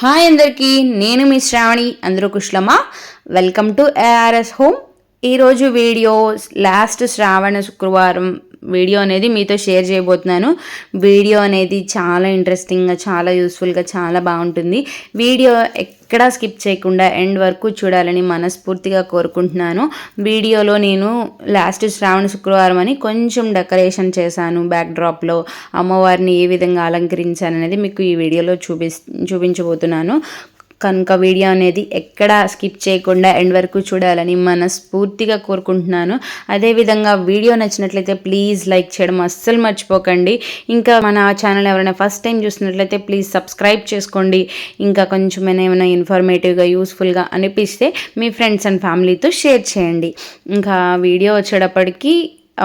Hi అందరికీ నేను మీ శ్రావణి అందరూ కుష్లమా వెల్కమ్ టు ఏఆర్ఎస్ హోమ్ ఈరోజు వీడియో లాస్ట్ శ్రావణ శుక్రవారం వీడియో అనేది మీతో షేర్ చేయబోతున్నాను. వీడియో అనేది చాలా ఇంట్రెస్టింగ్గా చాలా యూస్ఫుల్గా చాలా బాగుంటుంది. వీడియో ఎక్కడా స్కిప్ చేయకుండా ఎండ్ వరకు చూడాలని మనస్ఫూర్తిగా కోరుకుంటున్నాను. వీడియోలో నేను లాస్ట్ శ్రావణ శుక్రవారం అని కొంచెం డెకరేషన్ చేశాను బ్యాక్ డ్రాప్లో అమ్మవారిని ఏ విధంగా అలంకరించాను అనేది మీకు ఈ వీడియోలో చూపి చూపించబోతున్నాను. కనుక వీడియో అనేది ఎక్కడ స్కిప్ చేయకుండా ఎండ్ వరకు చూడాలని మనస్ఫూర్తిగా కోరుకుంటున్నాను. అదేవిధంగా వీడియో నచ్చినట్లయితే ప్లీజ్ లైక్ చేయడం అస్సలు మర్చిపోకండి. ఇంకా మన ఛానల్ ఎవరైనా ఫస్ట్ టైం చూసినట్లయితే ప్లీజ్ సబ్స్క్రైబ్ చేసుకోండి. ఇంకా కొంచెం ఏమైనా ఇన్ఫర్మేటివ్గా యూస్ఫుల్గా అనిపిస్తే మీ ఫ్రెండ్స్ అండ్ ఫ్యామిలీతో షేర్ చేయండి. ఇంకా వీడియో వచ్చేటప్పటికి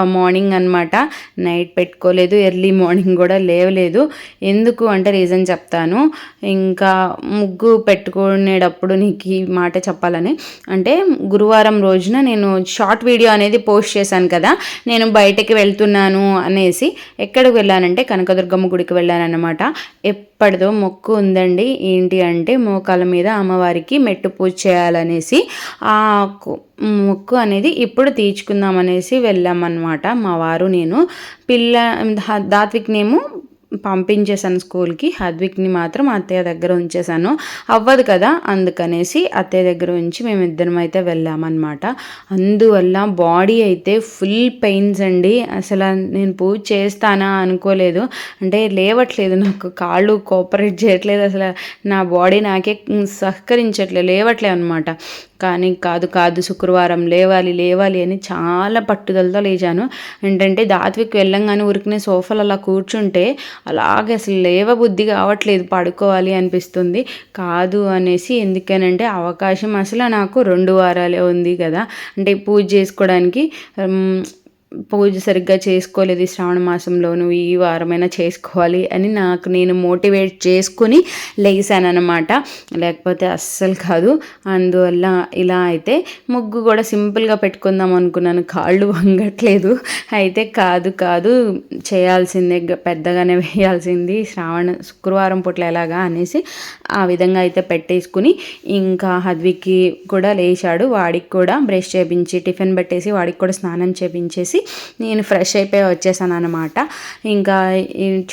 మార్నింగ్ అనమాట నైట్ పెట్టుకోలేదు ఎర్లీ మార్నింగ్ కూడా లేవలేదు. ఎందుకు అంటే రీజన్ చెప్తాను. ఇంకా ముగ్గు పెట్టుకునేటప్పుడు నీకు ఈ మాట చెప్పాలని. అంటే గురువారం రోజున నేను షార్ట్ వీడియో అనేది పోస్ట్ చేశాను కదా నేను బయటకి వెళ్తున్నాను అనేసి ఎక్కడికి వెళ్ళానంటే కనకదుర్గమ్మ గుడికి వెళ్ళానన్నమాట. ఎప్పటిదో మొక్కు ఉందండి. ఏంటి అంటే మోకాల మీద అమ్మవారికి మెట్టు పూజ చేయాలనేసి ఆ ముక్కు అనేది ఇప్పుడు తీర్చుకుందాం అనేసి వెళ్ళామన్నమాట. మా వారు నేను పిల్ల దాత్విక్నేమో పంపించేశాను స్కూల్కి హద్విక్ని మాత్రం అత్తయ్య దగ్గర ఉంచేశాను. అవ్వదు కదా అందుకనేసి అత్తయ్య దగ్గర ఉంచి మేమిద్దరం అయితే వెళ్ళామన్నమాట. అందువల్ల బాడీ అయితే ఫుల్ పెయిన్స్ అండి. అసలు నేను పూజ చేస్తానా అనుకోలేదు. అంటే లేవట్లేదు నాకు. కాళ్ళు కోఆపరేట్ చేయట్లేదు. అసలు నా బాడీ నాకే సహకరించట్లేదు లేవట్లేదు అనమాట కానీ కాదు కాదు శుక్రవారం లేవాలి లేవాలి అని చాలా పట్టుదలతో లేచాను. ఏంటంటే దాత్విక్ వెళ్ళంగానే ఉరికినే సోఫాలు అలా కూర్చుంటే అలాగే అసలు లేవ బుద్ధి కావట్లేదు పడుకోవాలి అనిపిస్తుంది. కాదు అనేసి ఎందుకనంటే అవకాశం అసలు నాకు రెండు వారాలే ఉంది కదా. అంటే పూజ చేసుకోవడానికి పూజ సరిగ్గా చేసుకోలేదు ఈ శ్రావణ మాసంలోను ఈ వారమైనా చేసుకోవాలి అని నాకు నేను మోటివేట్ చేసుకుని లేసాను లేకపోతే అస్సలు కాదు. అందువల్ల ఇలా అయితే ముగ్గు కూడా సింపుల్గా పెట్టుకుందాం అనుకున్నాను. కాళ్ళు వంగట్లేదు. అయితే కాదు కాదు. చేయాల్సిందే పెద్దగానే వేయాల్సింది. శ్రావణ శుక్రవారం పూట్ల ఎలాగా అనేసి ఆ విధంగా అయితే పెట్టేసుకుని ఇంకా హద్వికి కూడా లేచాడు. వాడికి కూడా బ్రష్ చేపించి టిఫిన్ పెట్టేసి వాడికి కూడా స్నానం చేపించేసి నేను ఫ్రెష్ అయిపోయి వచ్చేసాను అనమాట ఇంకా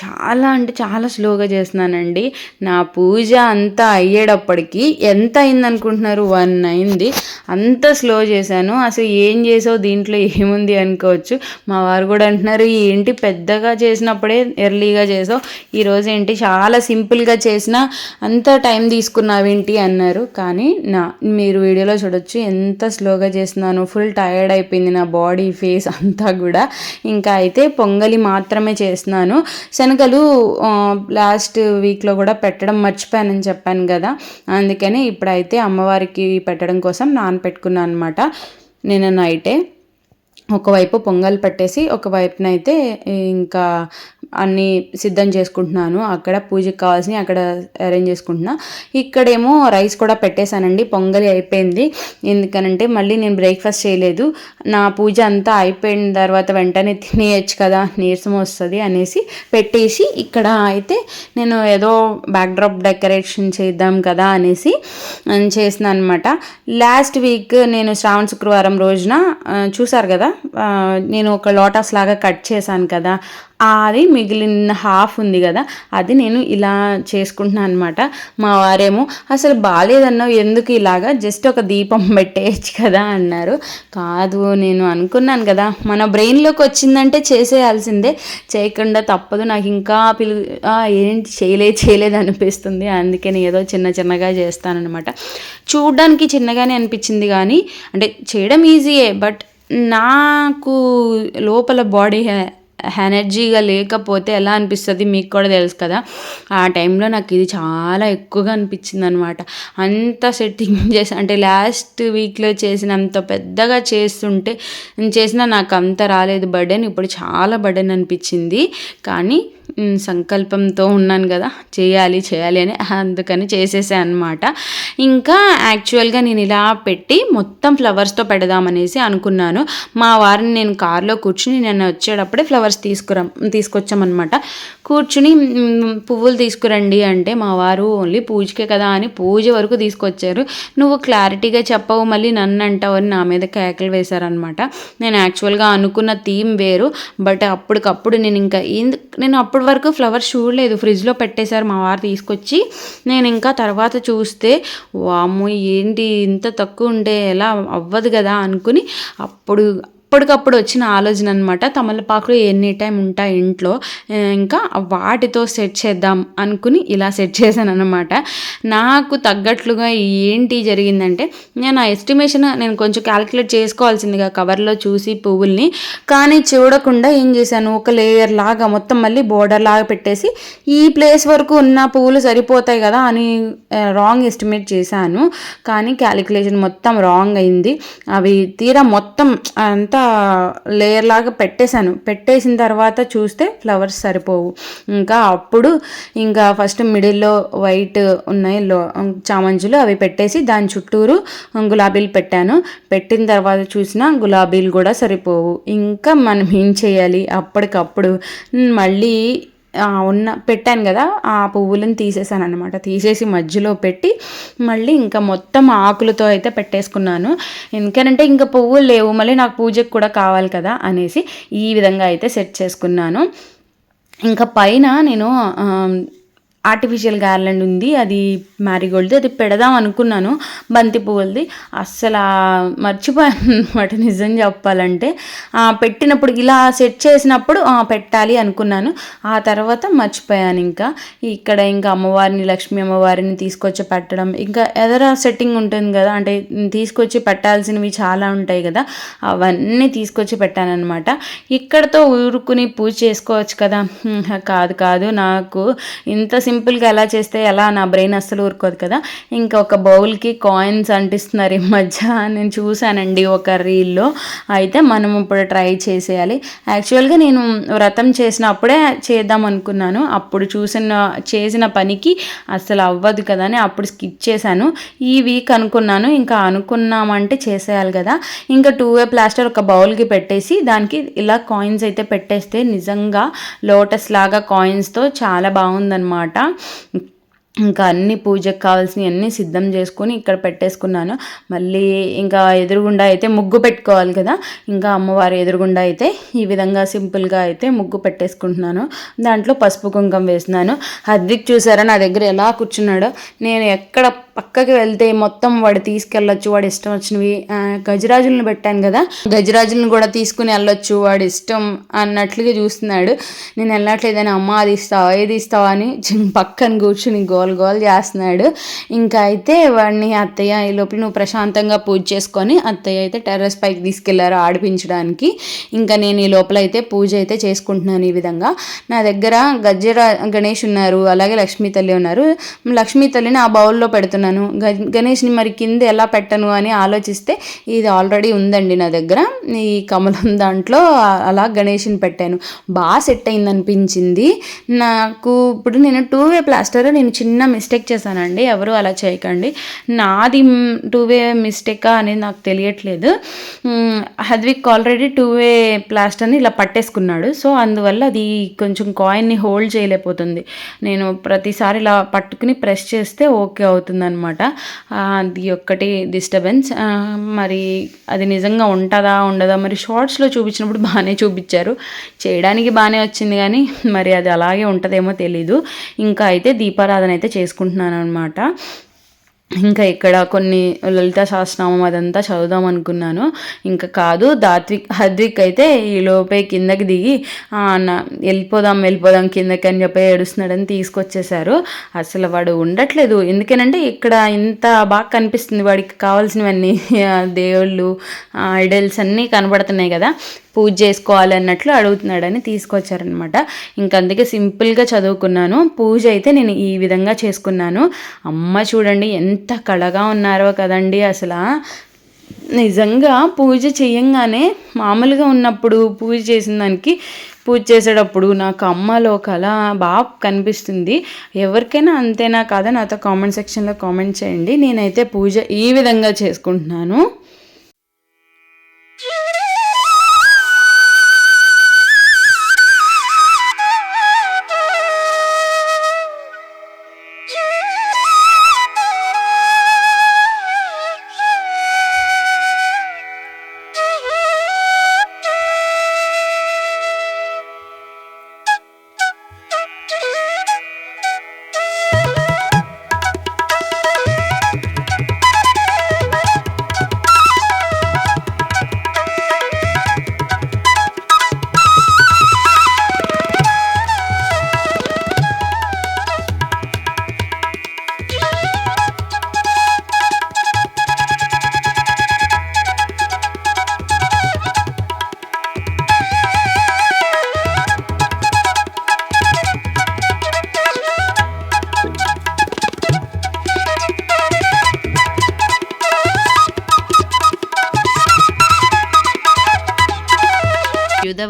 చాలా అంటే చాలా స్లోగా చేస్తున్నానండి. నా పూజ అంతా అయ్యేటప్పటికి ఎంత అయింది అనుకుంటున్నారు వన్ అయింది. అంత స్లో చేశాను. అసలు ఏం చేసావు? దీంట్లో ఏముంది అనుకోవచ్చు. మా వారు కూడా అంటున్నారు ఏంటి పెద్దగా చేసినప్పుడే ఎర్లీగా చేసావు? ఈరోజు ఏంటి చాలా సింపుల్గా చేసిన అంత టైం తీసుకున్నావేంటి? అన్నారు. కానీ నా మీరు వీడియోలో చూడొచ్చు ఎంత స్లోగా చేస్తున్నాను. ఫుల్ టైర్డ్ అయిపోయింది నా బాడీ ఫేస్ అంతా అంతా కూడా. ఇంకా అయితే పొంగలి మాత్రమే చేస్తున్నాను. శనగలు లాస్ట్ వీక్లో కూడా పెట్టడం మర్చిపోయానని చెప్పాను కదా. అందుకని ఇప్పుడైతే అమ్మవారికి పెట్టడం కోసం నానపెట్టుకున్నాను అనమాట నేను నైటే. ఒకవైపు పొంగల్ పెట్టేసి ఒకవైపునైతే ఇంకా అన్నీ సిద్ధం చేసుకుంటున్నాను. అక్కడ పూజకి కావాల్సినవి అక్కడ అరేంజ్ చేసుకుంటున్నా. ఇక్కడేమో రైస్ కూడా పెట్టేశానండి. పొంగలి అయిపోయింది. ఎందుకనంటే మళ్ళీ నేను బ్రేక్ఫాస్ట్ చేయలేదు. నా పూజ అంతా అయిపోయిన తర్వాత వెంటనే తినేయచ్చు కదా నీరసం వస్తుంది అనేసి పెట్టేసి ఇక్కడ అయితే నేను ఏదో బ్యాక్డ్రాప్ డెకరేషన్ చేద్దాం కదా అనేసి చేసిన అనమాట లాస్ట్ వీక్ నేను శ్రావణ శుక్రవారం రోజున చూసారు కదా నేను ఒక లోటస్ లాగా కట్ చేశాను కదా. అది మిగిలిన హాఫ్ ఉంది కదా అది నేను ఇలా చేసుకుంటున్నాను అనమాట మా వారేమో అసలు బాగాలేదన్నావు ఎందుకు ఇలాగా? జస్ట్ ఒక దీపం పెట్టేయచ్చు కదా అన్నారు. కాదు నేను అనుకున్నాను కదా మన బ్రెయిన్లోకి వచ్చిందంటే చేసేయాల్సిందే. చేయకుండా తప్పదు నాకు ఇంకా పిలు ఏంటి చేయలే చేయలేదు అనిపిస్తుంది. అందుకే నేను ఏదో చిన్న చిన్నగా చేస్తానన్నమాట. చూడడానికి చిన్నగానే అనిపించింది కానీ అంటే చేయడం ఈజీయే బట్ నాకు లోపల బాడీ ఎనర్జీగా లేకపోతే ఎలా అనిపిస్తుంది మీకు కూడా తెలుసు కదా. ఆ టైంలో నాకు ఇది చాలా ఎక్కువగా అనిపించింది అనమాట అంత సెట్టింగ్ చేసి అంటే లాస్ట్ వీక్లో చేసినంత పెద్దగా చేస్తుంటే చేసినా నాకు అంత రాలేదు. బర్డెన్ ఇప్పుడు చాలా బర్డెన్ అనిపించింది. కానీ సంకల్పంతో ఉన్నాను కదా చేయాలి చేయాలి అని అందుకని చేసేసాను అనమాట ఇంకా యాక్చువల్గా నేను ఇలా పెట్టి మొత్తం ఫ్లవర్స్తో పెడదామనేసి అనుకున్నాను. మా వారిని నేను కార్లో కూర్చుని నేను వచ్చేటప్పుడే ఫ్లవర్స్ తీసుకురా తీసుకొచ్చామన్నమాట. కూర్చుని పువ్వులు తీసుకురండి అంటే మా వారు ఓన్లీ పూజకే కదా అని పూజ వరకు తీసుకొచ్చారు. నువ్వు క్లారిటీగా చెప్పవు మళ్ళీ నన్ను అంటావు అని నా మీద కేకలు వేశారనమాట నేను యాక్చువల్గా అనుకున్న థీమ్ వేరు బట్ అప్పటికప్పుడు నేను ఇంకా ఏంది నేను అప్పటి వరకు ఫ్లవర్స్ చూడలేదు. ఫ్రిడ్జ్లో పెట్టేశారు మా వారు తీసుకొచ్చి. నేను ఇంకా తర్వాత చూస్తే వామ్మో ఏంటి ఇంత తక్కువ ఉంటే ఎలా అవ్వదు కదా అనుకుని అప్పుడు అప్పటికప్పుడు వచ్చిన ఆలోచన అనమాట తమలపాకులు ఎనీ టైం ఉంటాయి ఇంట్లో ఇంకా వాటితో సెట్ చేద్దాం అనుకుని ఇలా సెట్ చేశాను అనమాట నాకు తగ్గట్లుగా ఏంటి జరిగిందంటే నేను ఆ ఎస్టిమేషన్ నేను కొంచెం క్యాలిక్యులేట్ చేసుకోవాల్సిందిగా కవర్లో చూసి పువ్వుల్ని కానీ చూడకుండా ఏం చేశాను ఒక లేయర్ లాగా మొత్తం మళ్ళీ బోర్డర్ లాగా పెట్టేసి ఈ ప్లేస్ వరకు ఉన్న పువ్వులు సరిపోతాయి కదా అని రాంగ్ ఎస్టిమేట్ చేశాను. కానీ క్యాలిక్యులేషన్ మొత్తం రాంగ్ అయింది. అవి తీరా మొత్తం అంతా లేయర్ లాగా పెట్టేశాను. పెట్టేసిన తర్వాత చూస్తే ఫ్లవర్స్ సరిపోవు. ఇంకా అప్పుడు ఇంకా ఫస్ట్ మిడిల్లో వైట్ ఉన్నాయి లో చామంజులు అవి పెట్టేసి దాని చుట్టూరు గులాబీలు పెట్టాను. పెట్టిన తర్వాత చూసిన గులాబీలు కూడా సరిపోవు. ఇంకా మనం ఏం చేయాలి? అప్పటికప్పుడు మళ్ళీ ఉన్న పెట్టాను కదా ఆ పువ్వులను తీసేసాను అనమాట తీసేసి మధ్యలో పెట్టి మళ్ళీ ఇంకా మొత్తం ఆకులతో అయితే పెట్టేసుకున్నాను. ఎందుకనంటే ఇంకా పువ్వులు లేవు మళ్ళీ నాకు పూజకు కూడా కావాలి కదా అనేసి ఈ విధంగా అయితే సెట్ చేసుకున్నాను. ఇంకా పైన నేను ఆర్టిఫిషియల్ గార్లెండ్ ఉంది అది మ్యారీగోల్డ్ అది పెడదాం అనుకున్నాను బంతి పువ్వులది. అస్సలు మర్చిపోయాను అనమాట నిజం చెప్పాలంటే. పెట్టినప్పుడు ఇలా సెట్ చేసినప్పుడు పెట్టాలి అనుకున్నాను. ఆ తర్వాత మర్చిపోయాను ఇంకా. ఇక్కడ ఇంకా అమ్మవారిని లక్ష్మీ అమ్మవారిని తీసుకొచ్చి పెట్టడం ఇంకా ఎదర సెట్టింగ్ ఉంటుంది కదా అంటే తీసుకొచ్చి పెట్టాల్సినవి చాలా ఉంటాయి కదా అవన్నీ తీసుకొచ్చి పెట్టానన్నమాట. ఇక్కడతో ఊరుకుని పూజ చేసుకోవచ్చు కదా. కాదు కాదు నాకు ఇంత సింపుల్గా ఎలా చేస్తే ఎలా నా బ్రెయిన్ అస్సలు ఊరుకోదు కదా. ఇంకా ఒక బౌల్కి కాయిన్స్ అంటిస్తున్నారు ఈ మధ్య. నేను చూశానండి ఒక రీల్లో. అయితే మనం ఇప్పుడు ట్రై చేసేయాలి. యాక్చువల్గా నేను వ్రతం చేసినప్పుడే చేద్దాం అనుకున్నాను. అప్పుడు చూసిన చేసిన పనికి అసలు అవ్వదు కదా అని అప్పుడు స్కిప్ చేశాను. ఈ వీక్ అనుకున్నాను. ఇంకా అనుకున్నామంటే చేసేయాలి కదా. ఇంకా టూ వే ప్లాస్టర్ ఒక బౌల్కి పెట్టేసి దానికి ఇలా కాయిన్స్ అయితే పెట్టేస్తే నిజంగా లోటస్ లాగా కాయిన్స్తో చాలా బాగుందనమాట ఇంకా అన్ని పూజకు కావాల్సినవి అన్నీ సిద్ధం చేసుకొని ఇక్కడ పెట్టేసుకున్నాను. మళ్ళీ ఇంకా ఎదురుగుండా అయితే ముగ్గు పెట్టుకోవాలి కదా. ఇంకా అమ్మవారి ఎదురుగుండా అయితే ఈ విధంగా సింపుల్గా అయితే ముగ్గు పెట్టేసుకుంటున్నాను. దాంట్లో పసుపు కుంకం వేసినాను. హద్విక్ చూసారా నా దగ్గర ఎలా కూర్చున్నాడో? నేను ఎక్కడ పక్కకి వెళ్తే మొత్తం వాడు తీసుకెళ్ళొచ్చు వాడు ఇష్టం వచ్చినవి. గజరాజులను పెట్టాను కదా. గజరాజులను కూడా తీసుకుని వెళ్ళొచ్చు వాడి ఇష్టం అన్నట్లుగా చూస్తున్నాడు. నేను వెళ్ళట్లేదని అమ్మ అది ఇస్తావా ఏది ఇస్తావా అని పక్కన కూర్చుని గోల్ గోల్ చేస్తున్నాడు. ఇంకా అయితే వాడిని అత్తయ్య ఈ లోపల నువ్వు ప్రశాంతంగా పూజ చేసుకొని అత్తయ్య అయితే టెర్రస్ పైకి తీసుకెళ్ళారు ఆడిపించడానికి. ఇంకా నేను ఈ లోపల అయితే పూజ అయితే చేసుకుంటున్నాను ఈ విధంగా. నా దగ్గర గజరా గణేష్ ఉన్నారు అలాగే లక్ష్మీ తల్లి ఉన్నారు. లక్ష్మీ తల్లిని ఆ బౌల్లో పెడుతున్నాను. గ- గణేష్ని మరి కింద ఎలా పెట్టను అని ఆలోచిస్తే ఇది ఆల్రెడీ ఉందండి నా దగ్గర. ఈ కమలం దాంట్లో అలా గణేష్ని పెట్టాను. బాగా సెట్ అయింది అనిపించింది. నాకు ఇప్పుడు నేను టూ వే ప్లాస్టర్ నేను చిన్న మిస్టేక్ చేశానండి. ఎవరు అలా చేయకండి. నాది టూ వే మిస్టేకా అనేది నాకు తెలియట్లేదు. హద్విక్ ఆల్రెడీ టూ వే ప్లాస్టర్ని ఇలా పట్టేసుకున్నాడు. సో అందువల్ల అది కొంచెం కాయిన్ని హోల్డ్ చేయలేకపోతుంది. నేను ప్రతిసారి ఇలా పట్టుకుని ప్రెస్ చేస్తే ఓకే అవుతుంది అనమాట అది ఒక్కటి డిస్టర్బెన్స్ మరి అది నిజంగా ఉంటుందా ఉండదా? మరి షార్ట్స్లో చూపించినప్పుడు బాగానే చూపించారు. చేయడానికి బాగానే వచ్చింది కానీ మరి అది అలాగే ఉంటుందేమో తెలీదు. ఇంకా అయితే దీపారాధన అయితే చేసుకుంటున్నాను అనమాట ఇంకా ఇక్కడ కొన్ని లలిత సహస్రనామం అదంతా చదువుదాం అనుకున్నాను. ఇంకా కాదు దాత్విక్ హద్విక్ అయితే ఈ లోపే కిందకి దిగి వెళ్ళిపోదాం వెళ్ళిపోదాం కిందకి అని చెప్పి ఏడుస్తున్నాడని తీసుకొచ్చేసారు అసలు వాడు ఉండట్లేదు. ఎందుకనంటే ఇక్కడ ఇంత బాగా కనిపిస్తుంది. వాడికి కావాల్సినవన్నీ దేవుళ్ళు ఐడల్స్ అన్నీ కనబడుతున్నాయి కదా. పూజ చేసుకోవాలి అన్నట్లు అడుగుతున్నాడని తీసుకొచ్చారనమాట. ఇంక అందుకే సింపుల్గా చదువుకున్నాను. పూజ అయితే నేను ఈ విధంగా చేసుకున్నాను. అమ్మ చూడండి ఎంత ఎంత కళగా ఉన్నారో కదండి అసలు. నిజంగా పూజ చేయంగానే మామూలుగా ఉన్నప్పుడు పూజ చేసిన దానికి పూజ చేసేటప్పుడు నాకు అమ్మలో కళ బాగా కనిపిస్తుంది. ఎవరికైనా అంతేనా కాదా నాతో కామెంట్ సెక్షన్లో కామెంట్ చేయండి. నేనైతే పూజ ఈ విధంగా చేసుకుంటున్నాను.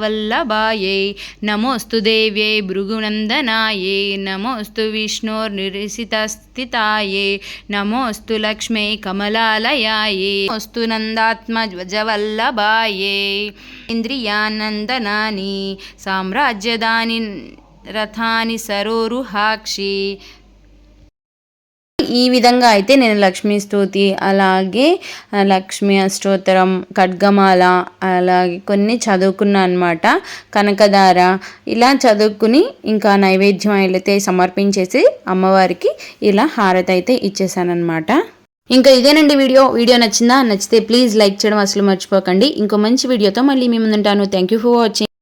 వల్లభాయే. నమోస్తు దేవ్యే భృగునందనాయే. నమోస్తు విష్ణోర్నిరిసితస్థితాయే. నమోస్తు లక్ష్మీ కమలాలయాయే. నమోస్తు నందాత్మజ్వజవల్లభాయే ఇంద్రియానందనాని సామ్రాజ్యదాని రథాని సరోరుహాక్షి. ఈ విధంగా అయితే నేను లక్ష్మీ స్తుతి అలాగే లక్ష్మీ అష్టోత్తరం ఖడ్గమాల అలాగే కొన్ని చదువుకున్నాను అనమాట కనకదార ఇలా చదువుకుని ఇంకా నైవేద్యం అయితే సమర్పించేసి అమ్మవారికి ఇలా హారతి అయితే ఇచ్చేసానమాట ఇంకా ఇదేనండి వీడియో. వీడియో నచ్చిందా? నచ్చితే ప్లీజ్ లైక్ చేయడం అసలు మర్చిపోకండి. ఇంకో మంచి వీడియోతో మళ్ళీ మీ ముందుంటాను. Thank you for watching